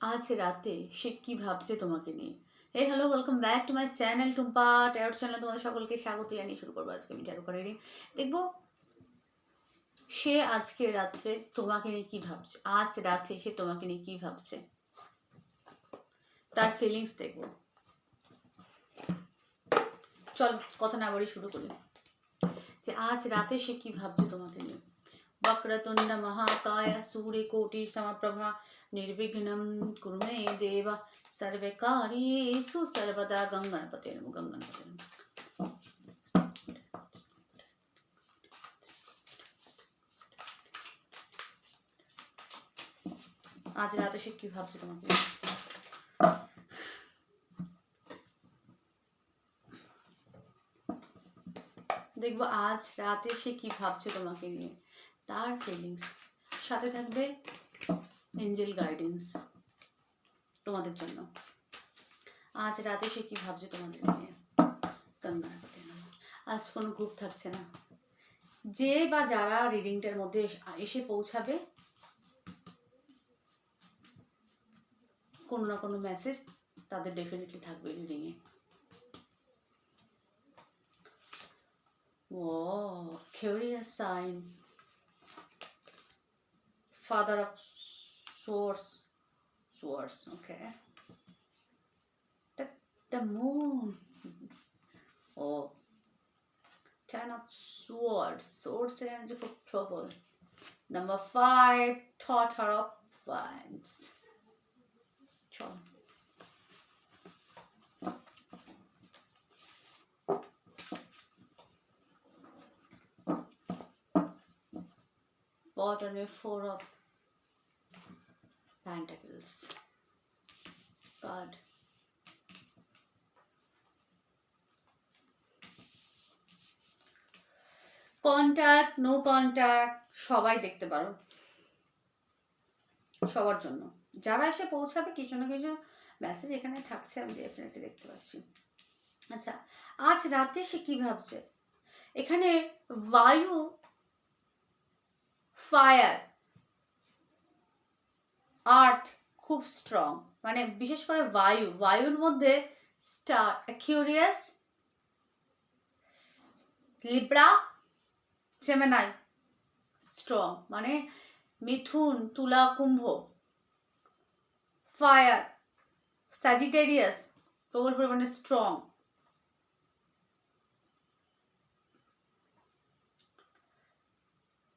আজ রাতে সে কি ভাবছে তোমাকে নিয়ে? Hey hello welcome back to my channel Tumpa tarot channel তোমাদের সকলকে স্বাগত জানিয়ে শুরু করব আজকে আমি ট্যারো করে দেখব সে আজকে রাত্রে তোমাকে নিয়ে কি ভাবছে? আজ রাতে সে তোমাকে নিয়ে কি ভাবছে? তার ফিলিংস দেখব। চল, কথা না বলি শুরু করি। যে আজ রাতে সে কি ভাবছে তোমাকে নিয়ে? वक्रतुण्ड महाकाय सूर्यकोटि समप्रभा निर्विघ्नं कुरु मे देव सर्वकार्येषु सर्वदा गङ्गणपते नमो गङ्गणपते नमः আজ রাতে সে কি ভাবছে তোমাকে দেখবো আজ রাতে সে কি ভাবছে তোমাকে নিয়ে তার ফিলিংস সাথে থাকবে এঞ্জেল গাইডেন্স তোমাদের জন্য। আজ রাতে সে কি ভাবছে তোমাদের নিয়ে? আজ কোনো গ্রুপ থাকছে না। যে বা যারা রিডিংটার মধ্যে এস- পৌঁছাবে, কোনো না কোনো মেসেজ তাদের ডেফিনেটলি থাকবে রিডিংয়ে ও curious sign father of source source okay. The, the moon. Oh. Ten of swords. Swords energy for trouble. Number five daughter of vines. Chol. bottom four of pentacles. Card contact no contact সবাই দেখতে পারো। সবার জন্য। যারা এসে পৌঁছাবে, কিছু না কিছু মেসেজ এখানে থাকছে, আমি ডেফিনেটলি দেখতে পাচ্ছি। আচ্ছা আজ রাতে সে কি ভাবছে? এখানে বায়ু ফায়ার আর্থ খুব স্ট্রং। মানে বিশেষ করে বায়ু, বায়ুর মধ্যে star, Aquarius, Libra Gemini strong. মানে মিথুন, তুলা, কুম্ভ, ফায়ার, স্যাজিটেরিয়াস, প্রবল পরিমাণে স্ট্রং।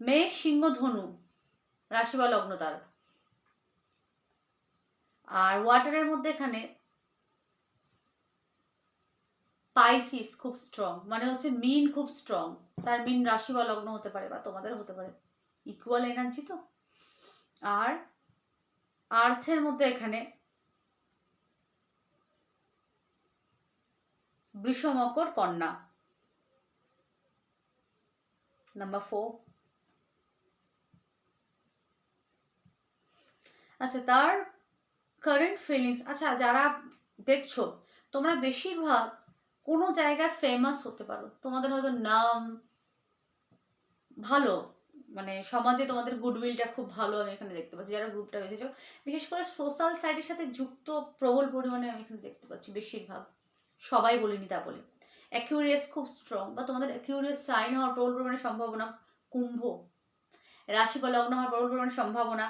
মেয়ে সিংহ ধনু রাশি বা লগ্ন তার আর ওয়াটারের মধ্যে এখানে পাইসিস খুব স্ট্রং মানে হচ্ছে মিন খুব স্ট্রং তার মিন রাশি বা লগ্ন হতে পারে বা তোমাদের হতে পারে। ইকুয়াল এনার্জি তো। আর আর্থের মধ্যে এখানে বৃষ মকর কন্যা। নাম্বার ফোর আচ্ছা তার কারেন্ট ফিলিংস আচ্ছা যারা দেখছ, তোমরা বেশিরভাগ কোনো জায়গায় ফেমাস হতে পারো। তোমাদের হয়তো নাম ভালো মানে সমাজে তোমাদের গুডউইলটা খুব ভালো আমি এখানে দেখতে পাচ্ছি, যারা গ্রুপটা বেঁচেছো বিশেষ করে সোশ্যাল সাইটের সাথে যুক্ত প্রবল পরিমাণে আমি এখানে দেখতে পাচ্ছি বেশিরভাগ। সবাই বলিনি তা বলে। অ্যাকিউরিয়াস খুব স্ট্রং বা তোমাদের অ্যাকিউরিয়াস সাইন হওয়ার প্রবল পরিমাণে সম্ভাবনা কুম্ভ। রাশি বা লগ্ন হওয়ার প্রবল পরিমাণে সম্ভাবনা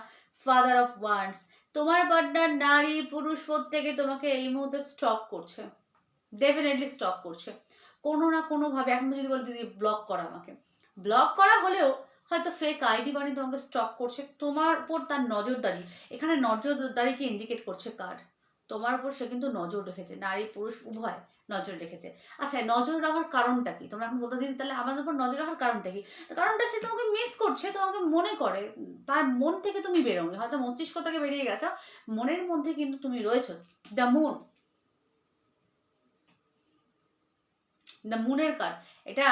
ফাদার অফ ওয়ান্ডস তোমার পার্টনার নারী, পুরুষ প্রত্যেকে তোমাকে এই মুহূর্তে স্টপ করছে। ডেফিনেটলি স্টপ করছে। কোনো না কোনোভাবে, এখন যদি বলে দিদি ব্লক করা আমাকে। ব্লক করা হলেও হয়তো ফেক আইডি বানিয়ে তোমাকে স্টপ করছে। তোমার উপর তার নজরদারি, এখানে নজরদারিকে ইন্ডিকেট করছে কার? তোমার উপর সে কিন্তু নজর রেখেছে, নারী পুরুষ উভয় নজর রেখেছে। আচ্ছা নজর রাখার কারণটা কি? তোমরা এখন বলতে দিদি, তাহলে আমাদের উপর নজর রাখার কারণটা কি? কারণটা সে তোমাকে মিস করছে, তোমাকে মনে করে, তার মন থেকে তুমি বেরোনি, হয়তো মস্তিষ্ক থেকে বেরিয়ে গেছো, মনের মধ্যে কিন্তু তুমি রয়েছো দ্য মুন দ্য মুনের কার্ড এটা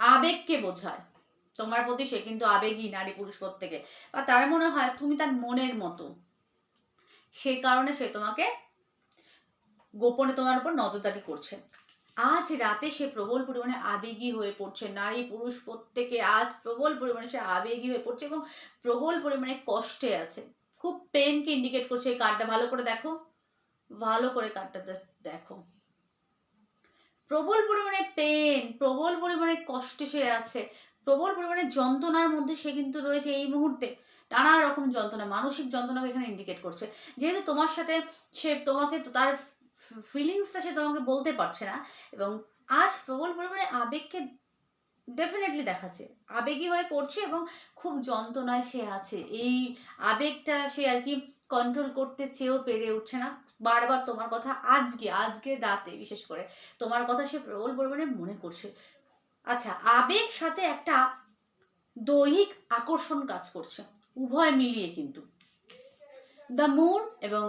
আবেগকে বোঝায়। তোমার প্রতি সে কিন্তু আবেগী নারী পুরুষ প্রত্যেকে। বা তার মনে হয় তুমি তার মনের মতো। সে কারণে সে তোমাকে গোপনে তোমার উপর নজরদারি করছে। আজ রাতে সে প্রবল পরিমাণে আবেগী হয়ে পড়ছে। নারী, পুরুষ প্রত্যেকে আজ প্রবল পরিমাণে সে আবেগী হয়ে পড়ছে এবং প্রবল পরিমাণে কষ্টে আছে। খুব পেনকে ইন্ডিকেট করছে এই কার্ডটা ভালো করে দেখো। ভালো করে কার্ডটা দেখো। প্রবল পরিমাণে পেন প্রবল পরিমাণে কষ্টে সে আছে। প্রবল পরিমাণে যন্ত্রণার মধ্যে সে কিন্তু রয়েছে এই মুহূর্তে। নানা রকম যন্ত্রণা, মানসিক যন্ত্রণাকে এখানে ইন্ডিকেট করছে। যেহেতু তোমার সাথে সে তোমাকে তার ফিলিংসটা সে তোমাকে বলতে পারছে না এবং আজ প্রবল পরিমাণে আবেগকে ডেফিনেটলি দেখাচ্ছে। আবেগী হয়ে পড়ছে এবং খুব যন্ত্রণায় সে আছে। এই আবেগটা সে আর কি কন্ট্রোল করতে চেয়েও পেরে উঠছে না। বারবার তোমার কথা আজকে আজকে রাতে বিশেষ করে তোমার কথা সে প্রবল পরিমাণে মনে করছে। আচ্ছা আবেগ সাথে একটা দৈহিক আকর্ষণ কাজ করছে। উভয় মিলিয়ে কিন্তু। দ্য মুন এবং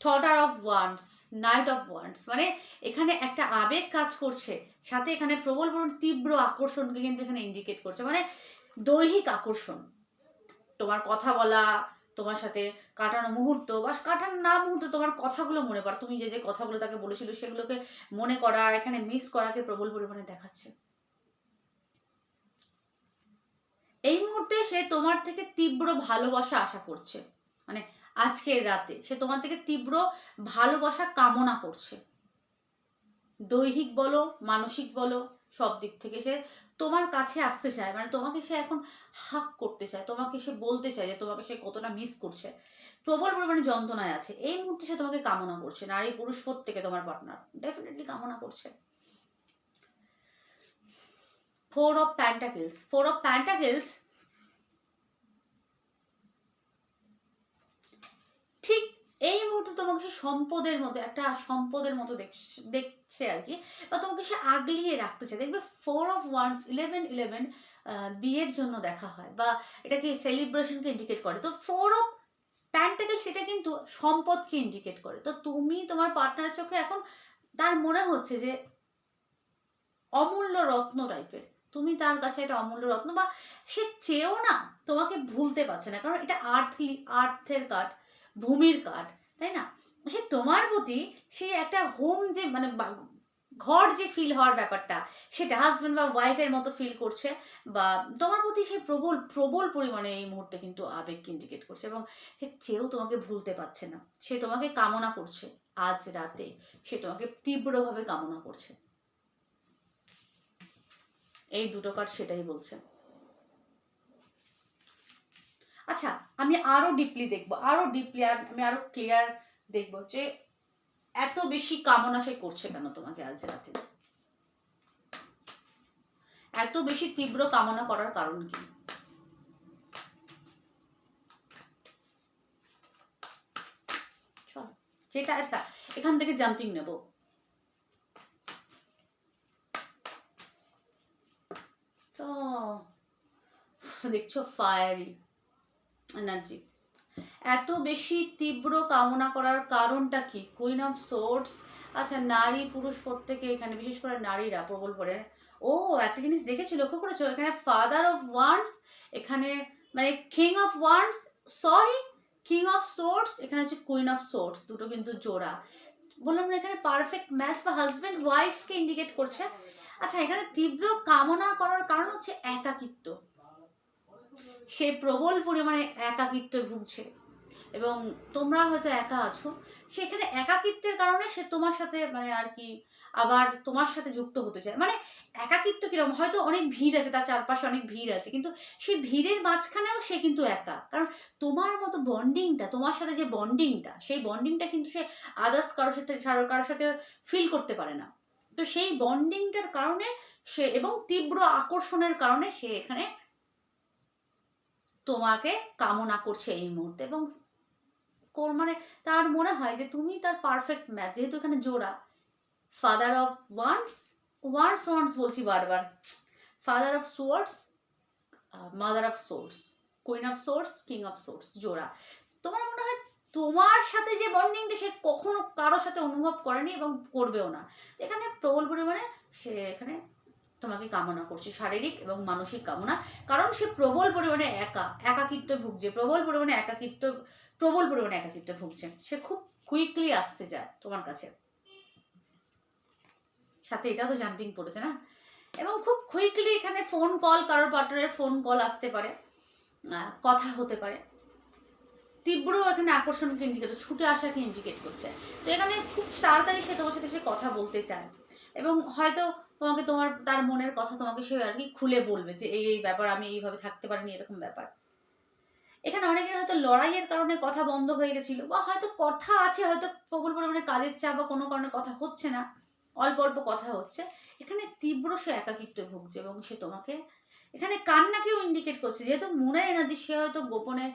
থটার of wands knight of wands মানে এখানে একটা আবেগ কাজ করছে, সাথে এখানে প্রবল পরিমাণ তীব্র আকর্ষণকে কিন্তু এখানে ইন্ডিকেট করছে মানে দৈহিক আকর্ষণ। তোমার কথা বলা, তোমার সাথে কাটানো মুহূর্ত, বা কাটানো না মুহূর্ত, তোমার কথাগুলো মনে পড়া, তুমি যে যে কথাগুলো তাকে বলেছিল সেগুলোকে মনে করা, এখানে মিস করাকে প্রবল পরিমাণে দেখাচ্ছে। এই মুহূর্তে সে তোমার থেকে তীব্র ভালোবাসা আশা করছে। মানে আজকের রাতে সে তোমার থেকে তীব্র ভালোবাসা কামনা করছে। দৈহিক বলো, মানসিক বলো, সব দিক থেকে সে তোমার কাছে আসতে চায়। মানে তোমাকে সে এখন হাক করতে চায়, তোমাকে সে বলতে চায় যে তোমাকে সে কতটা মিস করছে। প্রবল পরিমাণে যন্ত্রণায় আছে। এই মুহূর্তে সে তোমাকে কামনা করছে নারী পুরুষ প্রত্যেকে তোমার পার্টনার ডেফিনেটলি কামনা করছে। Four of pentacles four of pentacles ঠিক এই মুহূর্তে তোমাকে সে সম্পদের মতো একটা সম্পদের মতো দেখছে দেখছে আর কি, বা তোমাকে সে আগলিয়ে রাখতে চায়। দেখবে four of wands eleven eleven বিয়ের জন্য দেখা হয়, বা এটাকে সেলিব্রেশনকে ইন্ডিকেট করে। তো ফোর অফ প্যান্টাকেল সেটা কিন্তু সম্পদকে ইন্ডিকেট করে। তো তুমি তোমার পার্টনার চোখে এখন তার মনে হচ্ছে যে অমূল্য রত্ন টাইপের তুমি তার কাছে একটা অমূল্য রত্ন বা সে চেয়েও না, তোমাকে ভুলতে পারছে না। কারণ এটা আর্থলি, আর্থের কার্ড, ভূমির কার্ড, তাই না? সে তোমার প্রতি সে একটা হোম যে মানে ঘর যে ফিল হওয়ার ব্যাপারটা, সেটা হাজব্যান্ড বা ওয়াইফের মতো ফিল করছে বা তোমার প্রতি সে প্রবল প্রবল পরিমাণে এই মুহূর্তে কিন্তু আবেগকে ইন্ডিকেট করছে এবং সে চেয়েও তোমাকে ভুলতে পারছে না। সে তোমাকে কামনা করছে আজ রাতে। সে তোমাকে তীব্রভাবে কামনা করছে। এই দুটো কার্ড সেটাই বলছে। আচ্ছা আমি আরও ডিপলি দেখব, আরও ডিপলি আর আমি আরও ক্লিয়ার দেখব যে এত বেশি কামনা সে করছে কেন তোমাকে আজ রাতে? এত বেশি তীব্র কামনা করার কারণ কি? যেটা এটা এখান থেকে জাম্পিং নেব তো দেখছ? ফায়ারি এনার্জি এত বেশি তীব্র কামনা করার কারণটা কি? কুইন অফ সোর্স আচ্ছা নারী, পুরুষ প্রত্যেকে এখানে, বিশেষ করে নারীরা, প্রবল পড়ে ও, একটা জিনিস দেখেছি? লক্ষ্য করেছ? এখানে ফাদার অফ ওয়ান্স এখানে মানে king of wands sorry king of swords এখানে হচ্ছে কুইন অফ সোর্স দুটো কিন্তু জোড়া। বললাম না, এখানে পারফেক্ট ম্যাচ বা হাজব্যান্ড ওয়াইফকে ইন্ডিকেট করছে। আচ্ছা এখানে তীব্র কামনা করার কারণ হচ্ছে একাকিত্ব। সে প্রবল পরিমাণে একাকিত্বে ভুগছে। এবং তোমরা হয়তো একা আছো। সেখানে একাকিত্বের কারণে সে তোমার সাথে মানে আর কি আবার তোমার সাথে যুক্ত হতে চায়। মানে একাকিত্ব কীরকম? হয়তো অনেক ভিড় আছে, তার চারপাশে অনেক ভিড় আছে। কিন্তু সেই ভিড়ের মাঝখানেও সে কিন্তু একা। কারণ তোমার মতো বন্ডিংটা, তোমার সাথে যে বন্ডিংটা, সেই বন্ডিংটা কিন্তু সে আদার্স কারোর সাথে কারোর সাথে ফিল করতে পারে না। তো সেই বন্ডিংটার কারণে সে এবং তীব্র আকর্ষণের কারণে সে এখানে তোমাকে কামনা করছে এই মুহূর্তে এবং কোর- মানে তার মনে হয় যে তুমি তার পারফেক্ট ম্যাচ যেহেতু এখানে জোড়া। Father of wands wands wands বলছি বারবার। Father of swords mother of swords queen of swords king of swords জোড়া। তোমার মনে হয় তোমার সাথে যে বন্ডিংটা সে কখনো কারোর সাথে অনুভব করেনি এবং করবেও না। এখানে প্রবল পরিমাণে সে এখানে তোমাকে কামনা করছে, শারীরিক এবং মানসিক কামনা। কারণ সে প্রবল পরিমাণে একা, একাকিত্ব ভুগছে, প্রবল পরিমাণে একাকিত্ব, প্রবল পরিমাণে একাকিত্ব ভুগছে। সে খুব কুইকলি আসতে চায় তোমার কাছে। সাথে এটাও তো জাম্পিং পড়েছে না? এবং খুব কুইকলি এখানে ফোন কল কারোর পার্টনারের ফোন কল আসতে পারে কথা হতে পারে। তীব্র এখানে আকর্ষণকে ইন্ডিকেট ছুটে আসাকে ইন্ডিকেট করছে। তো এখানে খুব তাড়াতাড়ি সে তোমার সাথে সে কথা বলতে চায়। এবং হয়তো তোমাকে তোমার, তার মনের কথা তোমাকে সে আর কি খুলে বলবে যে এই এই ব্যাপার, আমি এইভাবে থাকতে পারিনি, এরকম ব্যাপার। এখানে অনেকের হয়তো লড়াইয়ের কারণে কথা বন্ধ হয়ে গেছিল, বা হয়তো কথা আছে, হয়তো প্রবল পরিমাণে কাজের চাপ বা কোনো কারণে কথা হচ্ছে না, অল্প অল্প কথা হচ্ছে। এখানে তীব্র সে একাকিত্বে ভুগছে এবং সে তোমাকে, এখানে কান্নাকেও ইন্ডিকেট করছে। যেহেতু মনে এনার্জি, সে হয়তো গোপনে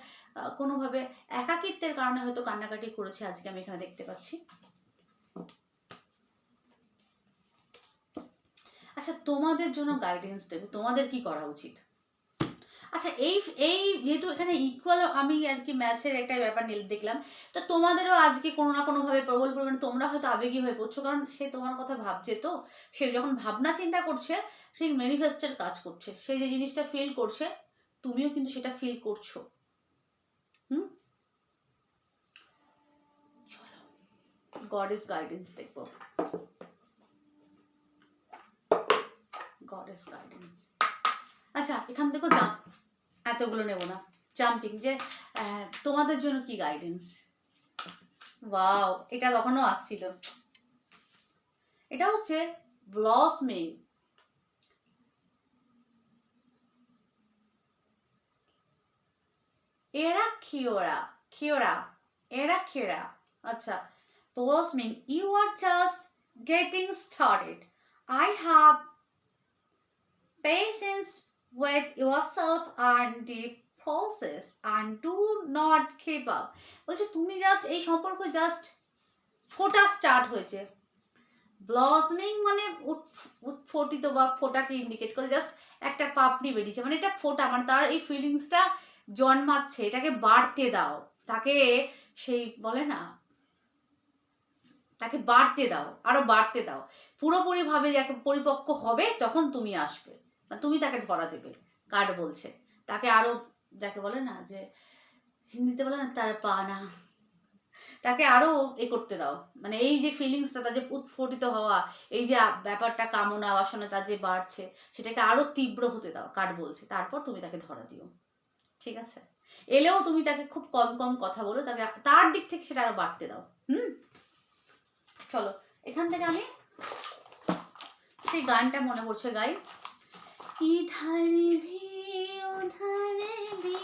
কোনোভাবে একাকিত্বের কারণে হয়তো কান্নাকাটি করেছে, আজকে আমি এখানে দেখতে পাচ্ছি। আচ্ছা তোমাদের জন্য গাইডেন্স দেবে। তোমাদের কি করা উচিত? আচ্ছা এই এই যেহেতু এখানে ইকুয়াল আমি আর কি ম্যাচের একটা ব্যাপার নিয়ে দেখলাম, তো তোমাদেরও আজকে কোনো না কোনোভাবে প্রবল পরিমাণে তোমরা হয়তো আবেগী হয়ে পড়ছো, কারণ সে তোমার কথা ভাবছে তো। সে যখন ভাবনা চিন্তা করছে সেই ম্যানিফেস্টের কাজ করছে। সে যে জিনিসটা ফিল করছে, তুমিও কিন্তু সেটা ফিল করছ। হুম? চলো গড ইজ গাইডেন্স দেখব। গড ইজ গাইডেন্স আচ্ছা এখান থেকে জাম্প এতগুলো নেব না। জাম্পিং যে তোমাদের জন্য কি গাইডেন্স ওয়াও এটা কখনো আসছিল। এটা হচ্ছে ব্লসমিং এরা খিওরা খিওরা এরা খেরা আচ্ছা blossoming you are just getting started I have patience with yourself and the process and do not keep up. বলছে, তুমি জাস্ট এই সম্পর্ক জাস্ট ফোটা স্টার্ট হয়েছে। ব্লসমিং মানে উৎ- উৎফটিত বা ফোটাকে ইন্ডিকেট করে জাস্ট একটা পাপড়ি বেরিয়েছে। মানে এটা ফোটা মানে তার এই ফিলিংসটা জন্মাচ্ছে, এটাকে বাড়তে দাও। তাকে সেই বলে না, তাকে বাড়তে দাও, আরও বাড়তে দাও। পুরোপুরিভাবে যাকে পরিপক্ক হবে, তখন তুমি আসবে। তুমি তাকে ধরা দেবে কার্ড বলছে। তাকে আরও যাকে বলে না যে, হিন্দিতে বলে না, তার পানা তাকে আরও এ করতে দাও। মানে এই যে ফিলিংসটা তার যে উৎফটিত হওয়া, এই যে ব্যাপারটা কামনা বাসনা তার যে বাড়ছে, সেটাকে আরও তীব্র হতে দাও কার্ড বলছে। তারপর তুমি তাকে ধরা দিও। ঠিক আছে? এলেও তুমি তাকে খুব কম কম কথা বলো, তাকে তার দিক থেকে সেটা আরও বাড়তে দাও। হুম? চলো, এখান থেকে আমি সেই গানটা মনে পড়ছে, গাই। इधर भी उधर भी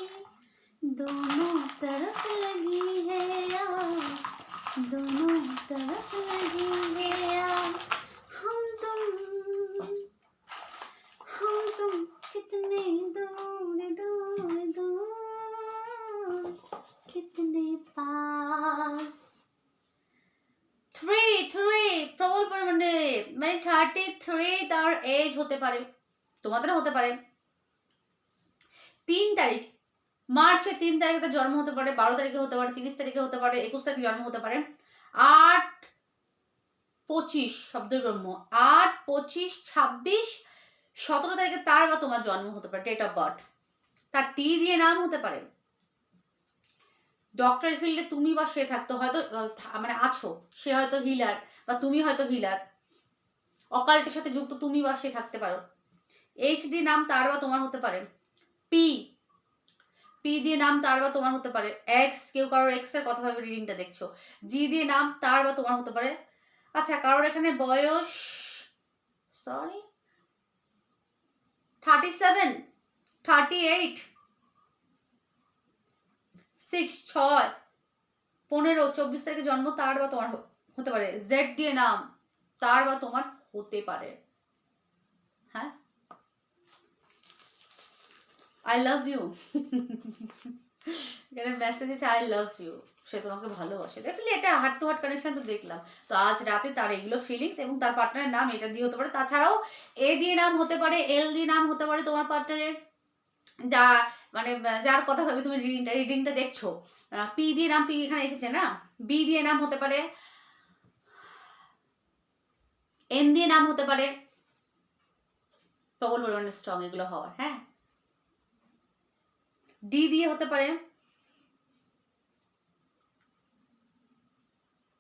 दोनों तरफ लगी है आग दोनों तरफ लगी है आग हम तुम हम तुम कितने दूर दूर दूर कितने पास থ্রি থ্রি প্রবল পরিমাণে মানে থার্টি থ্রি তার এজ হতে পারে তোমাদের হতে পারে। তিন তারিখ, মার্চের তিন তারিখে তার জন্ম হতে পারে, বারো তারিখে হতে পারে, তিরিশ তারিখে হতে পারে, একুশ তারিখে জন্ম হতে পারে। আট পঁচিশ শব্দ ব্রহ্ম। আট পঁচিশ ছাব্বিশ সতেরো তারিখে তার বা তোমার জন্ম হতে পারে ডেট অফ বার্থ তার টি দিয়ে নাম হতে পারে। ডক্টর ফিল্ডে তুমি বা সে থাকতো, হয়তো মানে আছো, সে হয়তো হিলার বা তুমি হয়তো হিলার অকাল্টের সাথে যুক্ত তুমি বা সে থাকতে পারো। এইচ দিয়ে নাম তার বা তোমার হতে পারে। পি পি দিয়ে নাম তার বা তোমার হতে পারে। এক্স কেউ কারোর এক্সের কথা ভাবে রিডিংটা দেখছ। জি দিয়ে নাম তার বা তোমার হতে পারে। আচ্ছা কারোর এখানে বয়স sorry thirty seven thirty eight six ছয়, পনেরো, চব্বিশ তারিখে জন্ম তার বা তোমার হতে পারে। জেড দিয়ে নাম তার বা তোমার হতে পারে। হ্যাঁ? আই লাভ ইউ এখানে মেসেজ আছে আই লাভ ইউ সে তোমাকে ভালোবাসে। দেখলি এটা হার্ট টু হার্ট কানেকশন তো দেখলাম। তো আজ রাতে তার এগুলো ফিলিংস এবং তার পার্টনারের নাম এটা দিয়ে হতে পারে। তাছাড়াও এ দিয়ে নাম হতে পারে এল দিয়ে নাম হতে পারে তোমার পার্টনারের যা মানে যার কথা ভাবে তুমি রিডিংটা রিডিংটা দেখছ। পি দিয়ে নাম পি এখানে এসেছে না? বি দিয়ে নাম হতে পারে এন দিয়ে নাম হতে পারে। প্রবল পরিমাণে স্ট্রং এগুলো হওয়ার হ্যাঁ? ডি দিয়ে হতে পারে।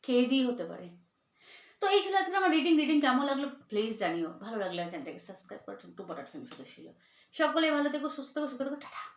কে দিয়ে হতে পারে। তো এই ছিল আজকে আমার রিডিং রিডিং কেমন লাগল প্লিজ জানিও। ভালো লাগলে চ্যানেলটাকে সাবস্ক্রাইব করে। টুকটু পটাট ফ্যামিলি সদস্য সকলে ভালো থেকো, সুস্থ থেকো, সুখে থেকো। টাটা।